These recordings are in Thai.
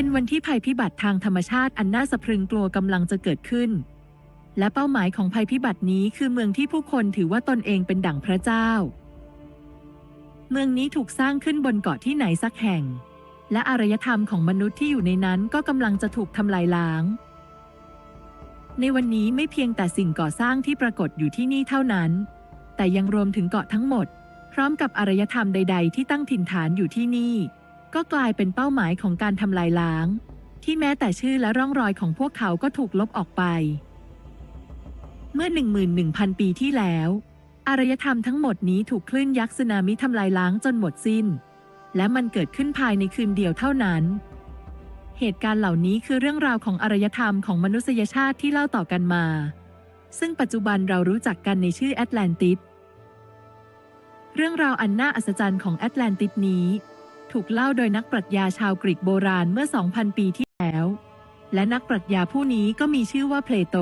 เป็นวันที่ภัยพิบัติทางธรรมชาติอันน่าสะพรึงกลัวกำลังจะเกิดขึ้น และเป้าหมายของภัยพิบัตินี้คือเมืองที่ผู้คนถือว่าตนเองเป็นดั่งพระเจ้า เมืองนี้ถูกสร้างขึ้นบนเกาะที่ไหนสักแห่ง และอารยธรรมของมนุษย์ที่อยู่ในนั้นก็กำลังจะถูกทำลายล้าง ในวันนี้ไม่เพียงแต่สิ่งก่อสร้างที่ปรากฏอยู่ที่นี่เท่านั้น แต่ยังรวมถึงเกาะทั้งหมด พร้อมกับอารยธรรมใด ๆ ที่ตั้งถิ่นฐานอยู่ที่นี่ ก็กลายเป็นเป้าหมายของการทำลายล้าง ที่แม้แต่ชื่อและร่องรอยของพวกเขาก็ถูกลบออกไป เมื่อ 11,000 ปีที่แล้ว อารยธรรมทั้งหมดนี้ถูกคลื่นยักษ์สึนามิทำลายล้างจนหมดสิ้น และมันเกิดขึ้นภายในคืนเดียวเท่านั้น เหตุการณ์เหล่านี้คือเรื่องราวของอารยธรรมของมนุษยชาติที่เล่าต่อกันมา ซึ่งปัจจุบันเรารู้จักกันในชื่อแอตแลนติสเรื่องราวอันน่าอัศจรรย์ของแอตแลนติสนี้ ถูกเล่าโดยนักปรัชญาชาวกรีกโบราณเมื่อ 2,000 ปีที่แล้ว และนักปรัชญาผู้นี้ก็มีชื่อว่าเพลโต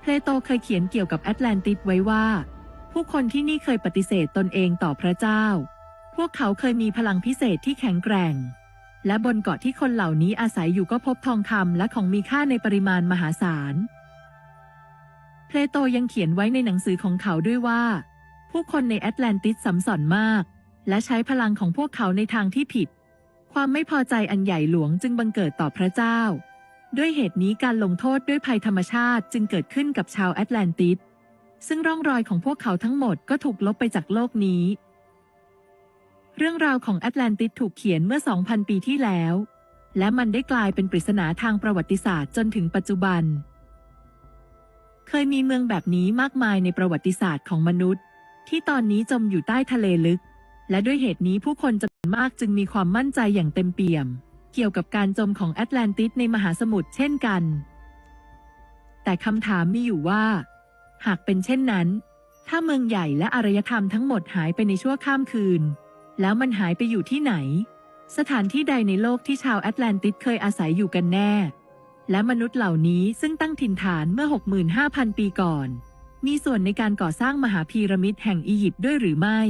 เพลโตเคยเขียนเกี่ยวกับแอตแลนติสไว้ว่า ผู้คนที่นี่เคยปฏิเสธตนเองต่อพระเจ้า พวกเขาเคยมีพลังพิเศษที่แข็งแกร่ง และบนเกาะที่คนเหล่านี้อาศัยอยู่ก็พบทองคำและของมีค่าในปริมาณมหาศาล เพลโตยังเขียนไว้ในหนังสือของเขาด้วยว่าผู้คนในแอตแลนติสสัมสอนมาก และใช้พลังของพวกเขาในทางที่ผิด ความไม่พอใจอันใหญ่หลวงจึงบังเกิดต่อพระเจ้า ด้วยเหตุนี้การลงโทษด้วยภัยธรรมชาติจึงเกิดขึ้นกับชาวแอตแลนติส ซึ่งร่องรอยของพวกเขาทั้งหมดก็ถูกลบไปจากโลกนี้ เรื่องราวของแอตแลนติสถูกเขียนเมื่อ 2,000 ปีที่แล้ว และมันได้กลายเป็นปริศนาทางประวัติศาสตร์จนถึงปัจจุบัน เคยมีเมืองแบบนี้มากมายในประวัติศาสตร์ของมนุษย์ ที่ตอนนี้จมอยู่ใต้ทะเลลึก และด้วยเหตุนี้ผู้คนจำนวนมากจึงมีความมั่นใจอย่างเต็มเปี่ยม เกี่ยวกับการจมของแอตแลนติสในมหาสมุทรเช่นกัน แต่คำถามมีอยู่ว่า หากเป็นเช่นนั้น ถ้าเมืองใหญ่และอารยธรรมทั้งหมดหายไปในชั่วข้ามคืน แล้วมันหายไปอยู่ที่ไหน สถานที่ใดในโลกที่ชาวแอตแลนติสเคยอาศัยอยู่กันแน่ และมนุษย์เหล่านี้ซึ่งตั้งถิ่นฐานเมื่อ 65,000 ปีก่อน มีส่วนในการก่อสร้างมหาพีระมิดแห่งอียิปต์ด้วยหรือไม่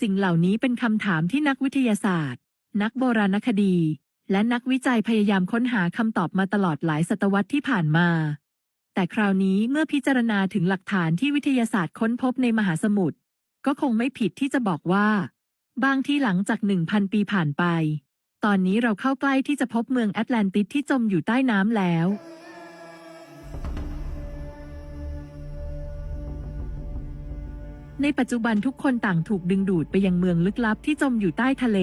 สิ่งเหล่านี้เป็นคำถามที่นักวิทยาศาสตร์ นักโบราณคดี และนักวิจัยพยายามค้นหาคำตอบมาตลอดหลายศตวรรษที่ผ่านมา แต่คราวนี้เมื่อพิจารณาถึงหลักฐานที่วิทยาศาสตร์ค้นพบในมหาสมุทรก็คงไม่ผิดที่จะบอกว่า บางที่หลังจากหนึ่งพันปีผ่านไป ตอนนี้เราเข้าใกล้ที่จะพบเมืองแอตแลนติสที่จมอยู่ใต้น้ำแล้ว ในปัจจุบันทุกคนต่างถูกดึงดูดไปยังเมืองลึกลับที่จมอยู่ใต้ทะเล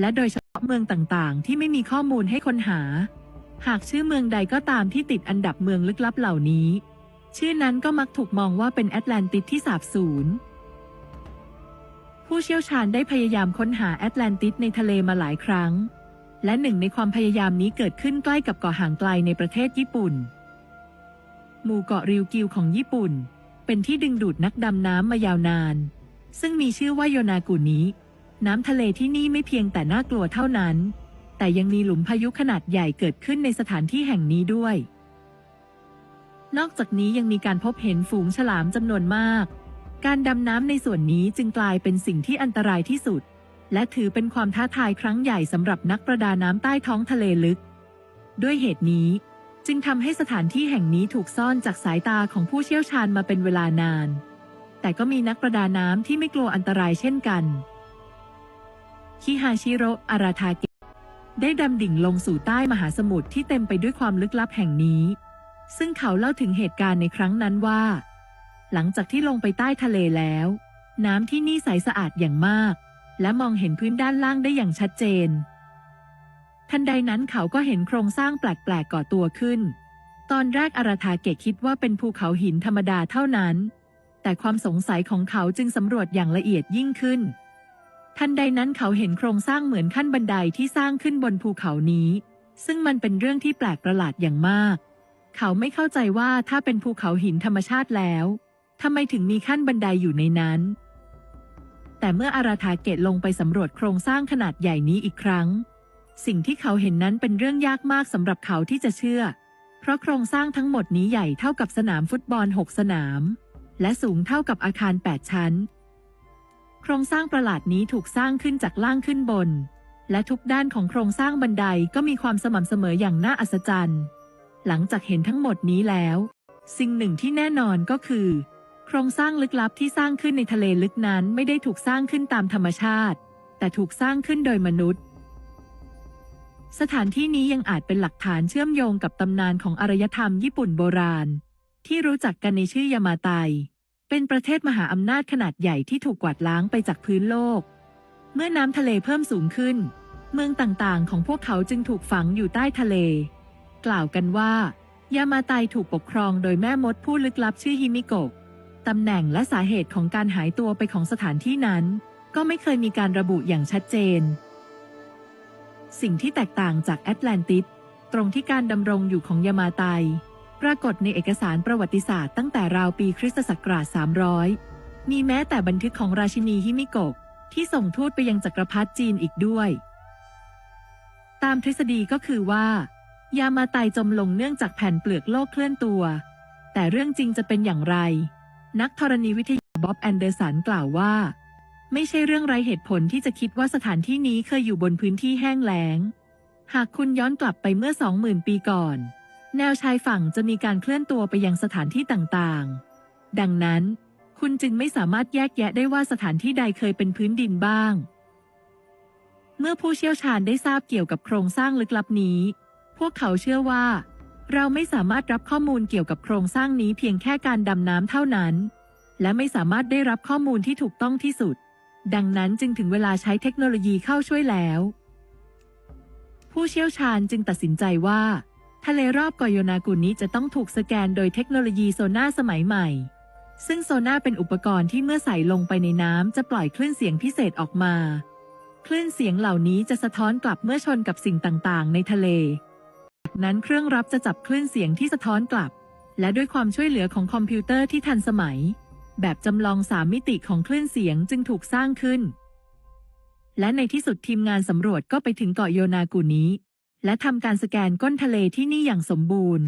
และโดยเฉพาะเมืองต่างๆ ที่ไม่มีข้อมูลให้ค้นหา หากชื่อเมืองใดก็ตามที่ติดอันดับเมืองลึกลับเหล่านี้ ชื่อนั้นก็มักถูกมองว่าเป็นแอตแลนติสที่สาบสูญผู้เชี่ยวชาญได้พยายามค้นหาแอตแลนติสในทะเลมาหลายครั้ง และหนึ่งในความพยายามนี้เกิดขึ้นใกล้กับเกาะห่างไกลในประเทศญี่ปุ่น หมู่เกาะริวกิวของญี่ปุ่น เป็นที่ดึงดูดนักดำน้ำมายาวนาน ซึ่งมีชื่อว่าโยนากุนิน้ำทะเลที่นี่ไม่เพียงแต่น่ากลัวเท่านั้น แต่ยังมีหลุมพายุขนาดใหญ่เกิดขึ้นในสถานที่แห่งนี้ด้วย นอกจากนี้ยังมีการพบเห็นฝูงฉลามจำนวนมาก การดำน้ำในส่วนนี้จึงกลายเป็นสิ่งที่อันตรายที่สุด และถือเป็นความท้าทายครั้งใหญ่สำหรับนักประดาน้ำใต้ท้องทะเลลึก ด้วยเหตุนี้ จึงทำให้สถานที่แห่งนี้ถูกซ่อนจากสายตาของผู้เชี่ยวชาญมาเป็นเวลานาน แต่ก็มีนักประดาน้ำที่ไม่กลัวอันตรายเช่นกันคิฮาชิโรอาราทาเกะได้ดำดิ่งลงสู่ใต้มหาสมุทรที่เต็มไปด้วยความลึกลับแห่งนี้ ซึ่งเขาเล่าถึงเหตุการณ์ในครั้งนั้นว่า หลังจากที่ลงไปใต้ทะเลแล้ว น้ำที่นี่ใสสะอาดอย่างมาก และมองเห็นพื้นด้านล่างได้อย่างชัดเจน ทันใดนั้นเขาก็เห็นโครงสร้างแปลกๆก่อตัวขึ้น ตอนแรกอาราธาเกะคิดว่าเป็นภูเขาหินธรรมดาเท่านั้น แต่ความสงสัยของเขาจึงสำรวจอย่างละเอียดยิ่งขึ้น ทันใดนั้นเขาเห็นโครงสร้างเหมือนขั้นบันไดที่สร้างขึ้นบนภูเขานี้ ซึ่งมันเป็นเรื่องที่แปลกประหลาดอย่างมาก เขาไม่เข้าใจว่าถ้าเป็นภูเขาหินธรรมชาติแล้วทำไมถึงมีขั้นบันไดอยู่ในนั้น แต่เมื่ออาราธาเกตลงไปสำรวจโครงสร้างขนาดใหญ่นี้อีกครั้ง สิ่งที่เขาเห็นนั้นเป็นเรื่องยากมากสำหรับเขาที่จะเชื่อ เพราะโครงสร้างทั้งหมดนี้ใหญ่เท่ากับสนามฟุตบอลหกสนาม และสูงเท่ากับอาคาร 8 ชั้น โครงสร้างประหลาดนี้ถูกสร้างขึ้นจากล่างขึ้นบน และทุกด้านของโครงสร้างบันไดก็มีความสม่ำเสมออย่างน่าอัศจรรย์ หลังจากเห็นทั้งหมดนี้แล้ว สิ่งหนึ่งที่แน่นอนก็คือ โครงสร้างลึกลับที่สร้างขึ้นในทะเลลึกนั้นไม่ได้ถูกสร้างขึ้นตามธรรมชาติ แต่ถูกสร้างขึ้นโดยมนุษย์ สถานที่นี้ยังอาจเป็นหลักฐานเชื่อมโยงกับตำนานของอารยธรรมญี่ปุ่นโบราณ ที่รู้จักกันในชื่อยามาไต เป็นประเทศมหาอำนาจขนาดใหญ่ที่ถูกกวาดล้างไปจากพื้นโลก เมื่อน้ำทะเลเพิ่มสูงขึ้น เมืองต่างๆ ของพวกเขาจึงถูกฝังอยู่ใต้ทะเล กล่าวกันว่า ยามาไตถูกปกครองโดยแม่มดผู้ลึกลับชื่อฮิมิโกะตำแหน่งและสาเหตุของการหายตัวไปของสถานที่นั้น ก็ไม่เคยมีการระบุอย่างชัดเจน สิ่งที่แตกต่างจากแอตแลนติสตรงที่การดำรงอยู่ของยามาไต ปรากฏในเอกสารประวัติศาสตร์ตั้งแต่ราวปีคริสตศักราช 300 มีแม้แต่บันทึกของราชินีฮิมิโกะที่ส่งทูตไปยังจักรพรรดิจีนอีกด้วย ตามทฤษฎีก็คือว่า ยามาไตจมลงเนื่องจากแผ่นเปลือกโลกเคลื่อนตัว แต่เรื่องจริงจะเป็นอย่างไร นักธรณีวิทยาบ๊อบแอนเดอร์สันกล่าวว่า ไม่ใช่เรื่องไรเหตุผลที่จะคิดว่าสถานที่นี้เคยอยู่บนพื้นที่แห้งแล้ง หากคุณย้อนกลับไปเมื่อ20,000ปีก่อน แนวชายฝั่งจะมีการเคลื่อนตัวไปยังสถานที่ต่างๆ ดังนั้น คุณจึงไม่สามารถแยกแยะได้ว่าสถานที่ใดเคยเป็นพื้นดินบ้าง เมื่อผู้เชี่ยวชาญได้ทราบเกี่ยวกับโครงสร้างลึกลับนี้ พวกเขาเชื่อว่า เราไม่สามารถรับข้อมูลเกี่ยวกับโครงสร้างนี้เพียงแค่การดำน้ำเท่านั้น และไม่สามารถได้รับข้อมูลที่ถูกต้องที่สุด ดังนั้นจึงถึงเวลาใช้เทคโนโลยีเข้าช่วยแล้ว ผู้เชี่ยวชาญจึงตัดสินใจว่า ทะเลรอบกอยโยนากุนี้จะต้องถูกสแกนโดยเทคโนโลยีโซน่าสมัยใหม่ ซึ่งโซน่าเป็นอุปกรณ์ที่เมื่อใส่ลงไปในน้ำจะปล่อยคลื่นเสียงพิเศษออกมา คลื่นเสียงเหล่านี้จะสะท้อนกลับเมื่อชนกับสิ่งต่างๆ ในทะเล จากนั้นเครื่องรับจะจับคลื่นเสียงที่สะท้อนกลับ และด้วยความช่วยเหลือของคอมพิวเตอร์ที่ทันสมัย แบบจำลองสามมิติของคลื่นเสียงจึงถูกสร้างขึ้น และในที่สุดทีมงานสำรวจก็ไปถึงเกาะโยนากุนี้ และทำการสแกนก้นทะเลที่นี่อย่างสมบูรณ์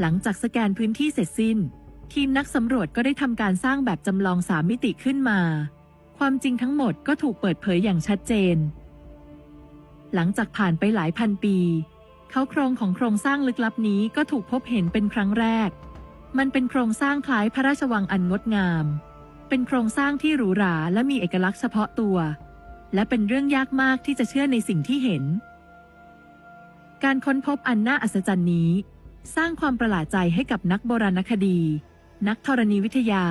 หลังจากสแกนพื้นที่เสร็จสิ้น ทีมนักสำรวจก็ได้ทำการสร้างแบบจำลองสามมิติขึ้นมา ความจริงทั้งหมดก็ถูกเปิดเผยอย่างชัดเจน หลังจากผ่านไปหลายพันปี เขาโครงของโครงสร้างลึกลับนี้ก็ถูกพบเห็นเป็นครั้งแรก มันเป็นโครงสร้างคล้ายพระราชวังอันงดงาม เป็นโครงสร้างที่หรูหราและมีเอกลักษณ์เฉพาะตัว และเป็นเรื่องยากมากที่จะเชื่อในสิ่งที่เห็น การค้นพบอันน่าอัศจรรย์นี้ สร้างความประหลาดใจให้กับนักโบราณคดี นักธรณีวิทยา